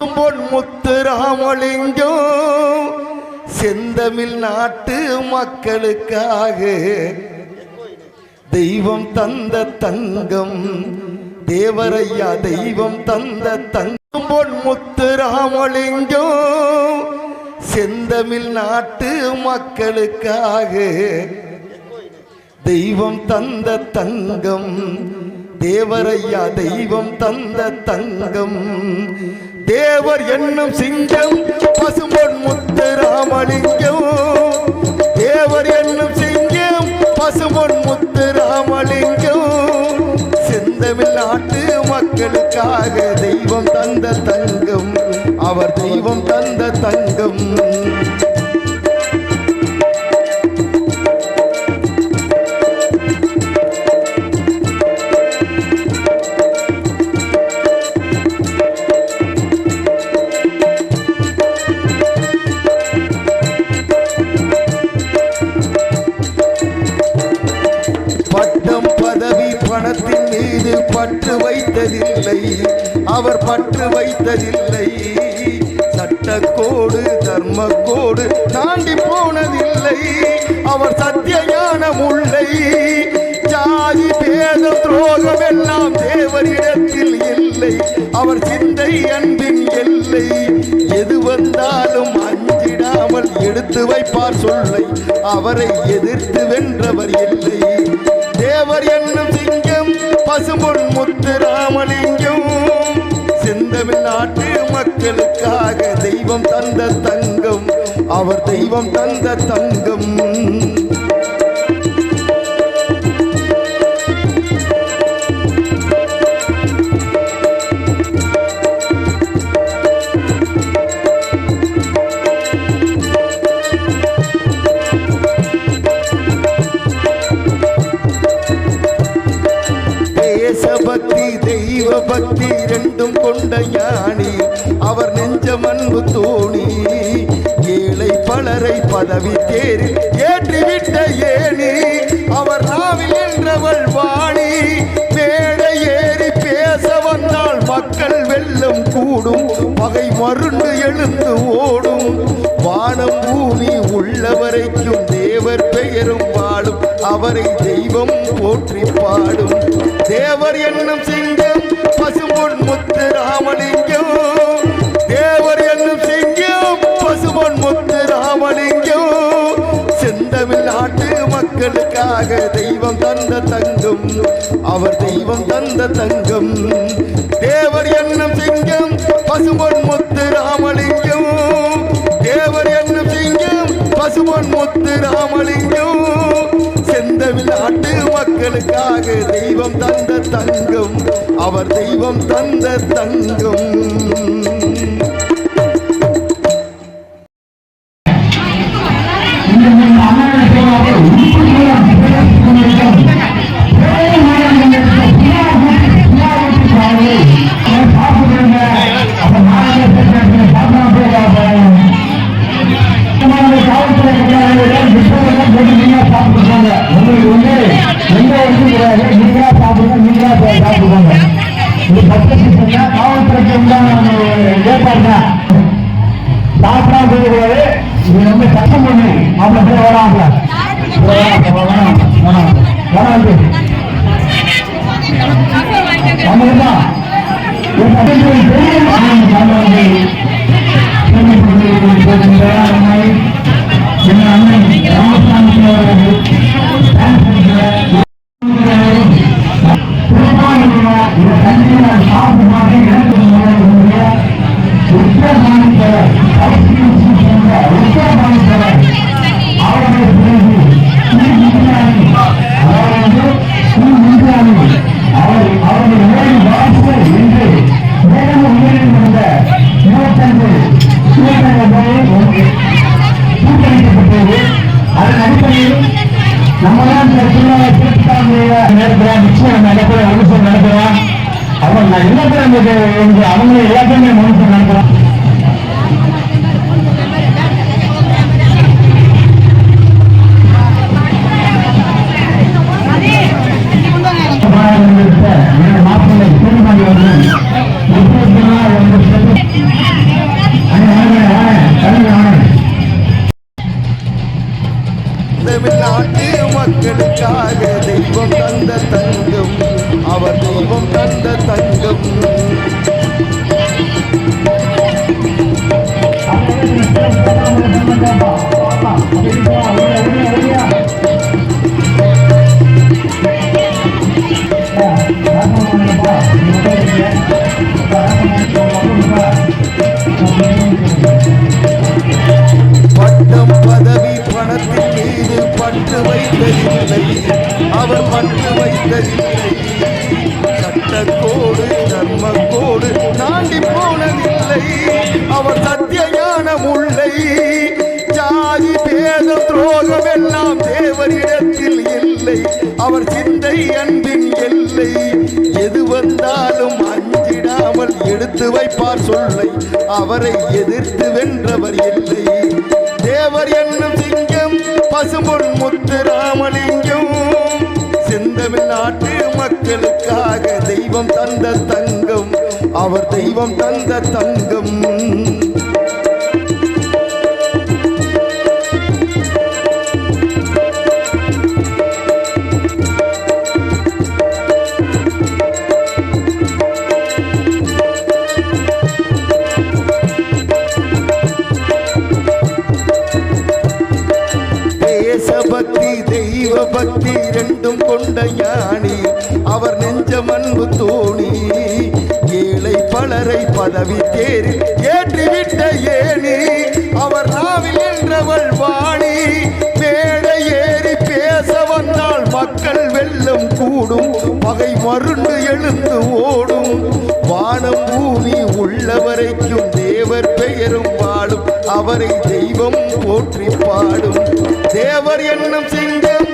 பொன் முத்து ராமலிங்கம் செந்தமிழ் நாட்டு மக்களுக்காக தெய்வம் தந்த தங்கம் தேவரையா தெய்வம் தந்த தங்கம். பொன் முத்து ராமலிங்கம் செந்தமிழ் நாட்டு மக்களுக்காக தெய்வம் தந்த தங்கம். தேவரையா தெய்வம் தந்த தங்கம். தேவர் என்னும் சிங்கம் பசும்பொன் முத்து ராமலிங்கம். தேவர் என்னும் சிங்கம் பசும்பொன் முத்து ராமலிங்கம். செந்தமிழ் நாட்டு மக்களுக்காக தெய்வம் தந்த தங்கம். அவர் தெய்வம் தந்த தங்கம். பற்று வைத்ததில்லை. அவர் பற்று வைத்ததில்லை. சட்டக்கோடு தர்மக்கோடு தாண்டி போனதில்லை. அவர் சத்திய ஞானம் உள்ளை. ஜாதி பேத துரோகம் எல்லாம் தேவரிடத்தில் இல்லை. அவர் சிந்தை அன்பின் எல்லை. எது வந்தாலும் அஞ்சிடாமல் எடுத்து வைப்பார் சொல்லை. அவரை எதிர்த்து வென்றவர் இல்லை. தேவர் என்னும் சிங்க பசும்பொன் முத்து ராமலிங்கம் செந்தமிழ் நாட்டு மக்களுக்காக தெய்வம் தந்த தங்கம். அவர் தெய்வம் தந்த தங்கம். தெய்வ இரண்டும் கொண்ட ஞானி. அவர் நெஞ்ச அன்பு தோணி. ஏழை பலரை பதவி தேறி ஏற்றிவிட்ட ஏணி. அவர் நாவில் என்றவள் வாணி. மேடை ஏறி பேச வந்தால் மக்கள் வெள்ளம் கூடும். பகை மருண்டு எழுந்து ஓடும். வானம் பூமி உள்ளவரைக்கும் தேவர் பெயரும் வாழும். அவரை தெய்வம் போற்றி பாடும். தேவர் என்னும் சிங்கம் மக்களுக்காக தெய்வம் தந்த தங்கம்? அவர் தெய்வம் தந்த தங்கம். தேவர் என்னும் சிங்கம் பசுபொன் முத்து ராமலிங்கம். தேவர் என்னும் சிங்கம் பசுபொன் முத்து ராமலிங்கம். செந்தமிழ் நாட்டு மக்களுக்காக தெய்வம் தந்த தங்கம். அவர் தெய்வம் தந்த தங்கம். வந்து சத்தம் பண்ணி அவங்க பேர் வராங்க வேணாம் வேணாம் வேணாம் நடக்கிறோம் நிச்சயம் எல்லாத்தையும் என்று எல்லாத்தையுமே மனுஷன் நடக்கிறோம் ரூபம் தந்த தங்கம். பட்டம் பதவி பணத்தின் மீது பட்டு வைத்ததில்லை. அவர் பட்டு வைத்ததில்லை. சட்டக்கோடு தர்மக்கோடு தாண்டி போனதில்லை. அவர் சத்திய ஞானம் உள்ளை ஜாதி பேத துரோகம் எல்லாம் தேவரிடத்தில் இல்லை. அவர் சிந்தை அன்பின் எல்லை. எது வந்தாலும் அஞ்சிடாமல் எடுத்து வைப்பார் சொல்லை. அவரை எதிர்த்து வென்றவர் இல்லை. தேவர் என்னும் சிங்கம் பசும்பொன் முத்து தெய்வம் தந்த தங்கம் அவர் தெய்வம் தந்த தங்கம். பலரை பதவி தேறி ஏற்றிவிட்ட ஏனி அவர் நாவில் என்றவள் வாணி. மேடை ஏறி பேச வந்தால் மக்கள் வெள்ளம் கூடும். பகை மருண்டு எழுந்து ஓடும். வானம் பூமி உள்ளவரைக்கும் தேவர் பெயரும் வாழும். அவரை தெய்வம் போற்றி பாடும். தேவர் என்னும் சிங்கம்